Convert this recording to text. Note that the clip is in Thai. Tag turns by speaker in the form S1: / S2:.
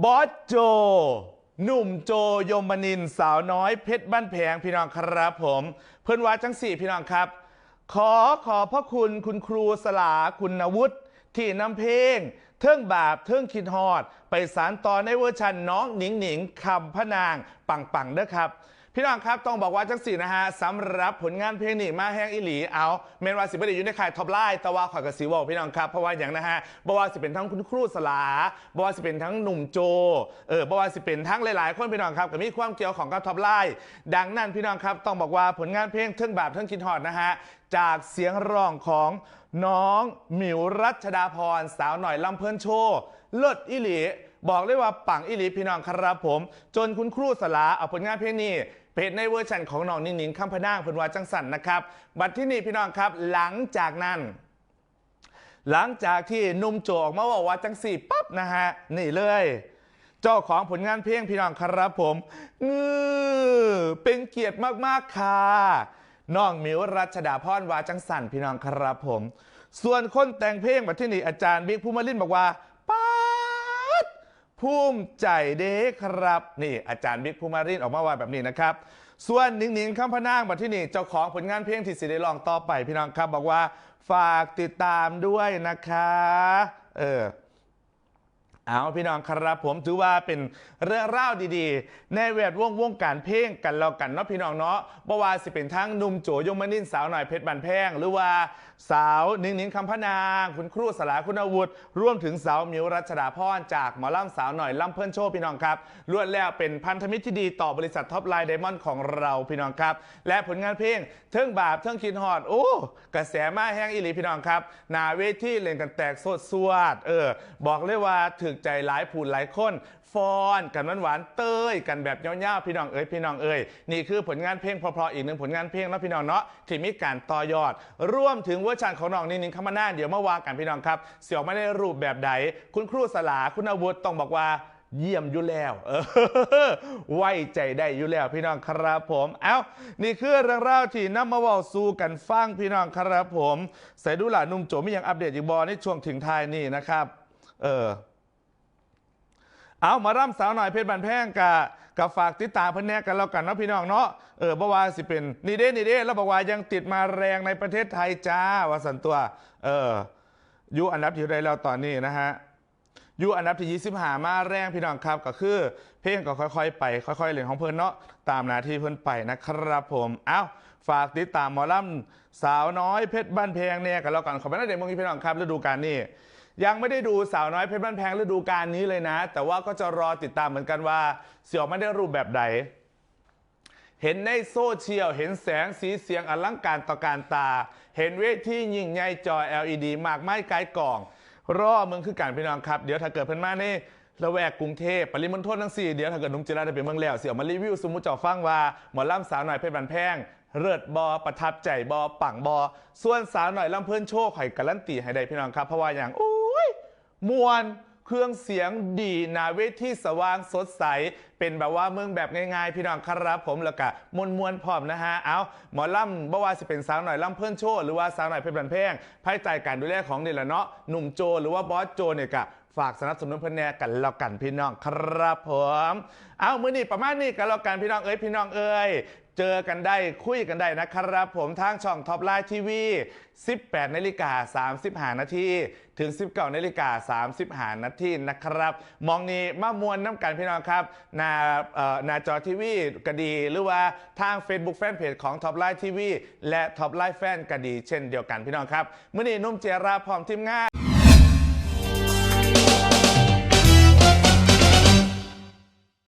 S1: บอสโจ หนุ่มโจยมนินสาวน้อยเพชรบ้านแพงพี่น้องครับผม เพื่อนว่าจังสี่พี่น้องครับ ขอขอบพระคุณคุณครูสลาคุณวุฒิที่นำเพลง เทิงบาปเทิงคิดฮอด ไปสารต่อในเวอร์ชันน้องหนิงหนิงคำพะนาง ปังปังๆเด้อครับ พี่น้องครับต้องบอกว่าจังสีนะฮะสำหรับผลงานเพลงนี่มาแห้งอิหลีเอาเมนวาสิบด้อยู่ในข่ายท็อปไลน์ต่ว่าข่อยกับสีวอลพี่น้องครับเพราะว่าอย่างนะฮะบวาสิเป็นทั้งคุณครูสลาบวาสิเป็นทั้งหนุ่มโจเออบวาสิเป็นทั้งหลายๆ คนพี่น้องครับกับมีความเกี่ยวของกับท็อปไลน์ดังนั้นพี่น้องครับต้องบอกว่าผลงานเพลงเทิงบาปเทิงคิดฮอดนะฮะจากเสียงร้องของน้องหมิวรัชดาพรสาวหน่อยลำเพลินโชว์เลิศอิหลี บอกเลยว่าปังอิลีพี่น้องครับผม จนคุณครูสลาเอาผลงานเพลงนี้เพจในเวอร์ชันของน้องนิ่งนิงคำพนางเพิ่นว่าจังสันนะครับ บัดที่นี่พี่น้องครับ หลังจากนั้น หลังจากที่นุ่มโจออกมาบอกว่าจังสี่ปั๊บนะฮะนี่เลย เจ้าของผลงานเพลงพี่น้องครับผมงือเป็นเกียรติมากๆค่ะน้องมิวรัชดาพรวาจังสันพี่น้องครับผม ส่วนคนแต่งเพลงมาที่นี่อาจารย์บิ๊กภูมิลินบอกว่า ภูมิใจเด้ครับ นี่อาจารย์บิ๊กภูมารินออกมาว่าแบบนี้นะครับ ส่วนหนิงหนิงคำพนางมาที่นี่เจ้าของผลงานเพลงที่สิได้ลองต่อไปพี่น้องครับบอกว่าฝากติดตามด้วยนะคะ เออ เอาพี่น้องครับผมถือว่าเป็นเรื่องเล่าดีๆ ในแวดวงวงการเพลงกันแล้วกันเนาะพี่น้องเนาะบ่ว่าสิเป็นทั้งหนุ่มโจยมนินสาวหน่อยเพชรบันแพง หรือว่าสาวนิ่งนิ่งคำพนาง คุณครูสลาคุณอาวุธรวมถึงสาวมิวรัชดาพรจากหมอล่ำสาวหน่อยล่ำเพิ่นโชว์พี่น้องครับล้วนแล้วเป็นพันธมิตรที่ดีต่อบริษัทท็อปไลน์ไดมอนด์ของเราพี่น้องครับ และผลงานเพลงเทิงบาปเทิงคินฮอดโอ้กระแสมาแห้งอีหลีพี่น้องครับนาเวทีเล่นกันแตกโสดสวดเออบอกเลยว่าถึกใจหลายผู้หลายคนฟอนกันหวานๆเต้ยกันแบบเย้าๆพี่น้องเอ้ยพี่น้องเอ้ยนี่คือผลงานเพลงเพราะๆอีกหนึ่งผลงานเพลงนะพี่น้องเนาะที่มีการต่อยอด ร่วมถึงเวอร์ชันของน้องนิงนิงคำมานาเดี๋ยวเมาว่ากันพี่น้องครับ เสี่ยวไม่ได้รูปแบบใด คุณครูสลาคุณอาวุธต้องบอกว่าเยี่ยมอยู่แล้วเออไว้ใจได้อยู่แล้วพี่น้องครับผม เอ้า นี่คือเรื่องราวที่นำมาเว่าสู่กันฟังพี่น้องครับผมใส่ดูหล่ะหนุ่มโจมีอย่างอัปเดตอีกบอในช่วงถึงท้ายนี่นะครับ เออ เอามาร่ำสาวหน่อยเพชรบันแพงกับกับฝากติดตามเพื่อนแน่กันแล้วกันเนาะพี่น้องเนาะเออบ่ว่าสิเป็นนี่เด้นี่เด้แล้วบอกว่ายังติดมาแรงในประเทศไทยจ้าวาสันตัว เอออยู่อันดับที่ใดแล้วตอนนี้นะฮะอยู่อันดับที่25มาแรงพี่น้องครับก็คือ เพลงก็ค่อยๆ ไป ค่อยๆเล่นของเพื่อนเนาะตามหน้าที่เพื่อนไปนะครับผมเอ้าฝากติดตามหมอลำสาวน้อยเพชรบ้านแพงเนี่ยกันแล้วกันขอบคุณนะเด็กมึงพี่น้องครับฤดูกาลนี้ ยังไม่ได้ดูสาวน้อยเพชรบ้านแพงฤดูกาลนี้เลยนะ แต่ว่าก็จะรอติดตามเหมือนกันว่าเสี่ยวไม่ได้รูปแบบใด เห็นในโซเชียล เห็นแสงสีเสียงอลังการต่อการตา เห็นเวทียิ่งใหญ่จอ LED มากไม้ไกลกล่อง รอมึงคือการพี่น้องครับ เดี๋ยวถ้าเกิดเพิ่นมาในละแวกกรุงเทพปริมณฑลทั้งสี่เดี๋ยวถ้าเกิดนุ่มจิราได้ไปเมืองแล้วเสี่ยวมารีวิวสมมุติจอฟังว่าหมอล่ำสาวหน่อยเพชรบันแพงเลิศบอประทับใจบอปังบอส่วนสาวหน่อยลำเพิ่อนโชคไข่การันตีให้ได้พี่น้องครับเพราะว่าอย่างอุ้ย มวลเครื่องเสียงดีนาเวทีสว่างสดใส เป็นแบบว่าเมืองแบบง่ายๆ พี่น้องครับผมแล้วก็มวลมวลพร้อมนะฮะ เอาหมอล่ำบ่ว่าสิเป็นสาวหน่อยล่ำเพื่อนโชว์หรือว่าสาวหน่อยเพชรบันเพงภายใจการดูแลของเดลเนาะหนุ่มโจหรือว่าบอสโจเนี่ยกะฝากสนับสนุนเพื่อนแน่กันแล้วกันพี่น้องครับผม เอามือนี่ประมาณนี้กันแล้วกันพี่น้องเอ้ยพี่น้องเอ้ย เจอกันได้คุยกันได้นะครับ ผมทางช่องท็อปไลน์ทีวี 18นาฬิกา35นาทีถึง 19นาฬิกา35นาทีนะครับ มองนี้มามวนน้ำกันพี่น้องครับหน้าหน้าจอทีวีก็ดีหรือว่าทาง Facebook Fanpage ของท็อปไลน์ทีวีและท็อปไลน์แฟนก็ดี เช่นเดียวกันพี่น้องครับเมื่อนี้นุ่มเจราพร้อมทีมงาน